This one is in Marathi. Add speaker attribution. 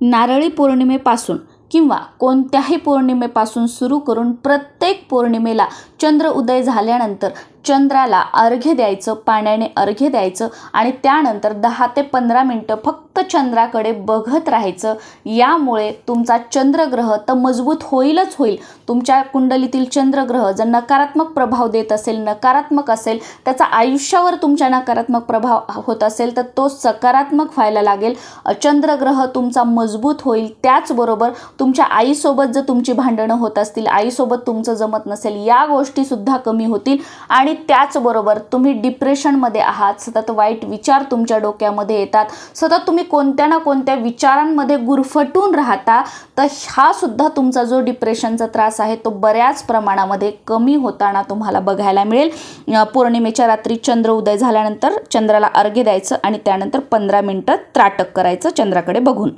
Speaker 1: नारळी पौर्णिमेपासून किंवा कोणत्याही पौर्णिमेपासून सुरू करून प्रत्येक पौर्णिमेला चंद्र उदय झाल्यानंतर चंद्राला अर्घ्य द्यायचं पाण्याने अर्घ्य द्यायचं आणि त्यानंतर दहा ते पंधरा मिनटं फक्त चंद्राकडे बघत राहायचं. यामुळे तुमचा चंद्रग्रह तर मजबूत होईलच होईल. तुमच्या कुंडलीतील चंद्रग्रह जर नकारात्मक प्रभाव देत असेल नकारात्मक असेल त्याचा आयुष्यावर तुमच्या नकारात्मक प्रभाव होत असेल तर तो सकारात्मक व्हायला लागेल. चंद्रग्रह तुमचा मजबूत होईल. त्याचबरोबर तुमच्या आईसोबत जर तुमची भांडणं होत असतील आईसोबत तुमचं जमत नसेल या गोष्टीसुद्धा कमी होतील. आणि त्याचबरोबर तुम्ही डिप्रेशनमध्ये आहात. सतत वाईट विचार तुमच्या डोक्यामध्ये येतात. सतत तुम्ही कोणत्या ना कोणत्या विचारांमध्ये गुरफटून राहता तर हा सुद्धा तुमचा जो डिप्रेशनचा त्रास आहे तो बऱ्याच प्रमाणामध्ये कमी होताना तुम्हाला बघायला मिळेल. पौर्णिमेच्या रात्री चंद्र उदय झाल्यानंतर चंद्राला अर्घ्य द्यायचं आणि त्यानंतर पंधरा मिनटं त्राटक करायचं चंद्राकडे बघून.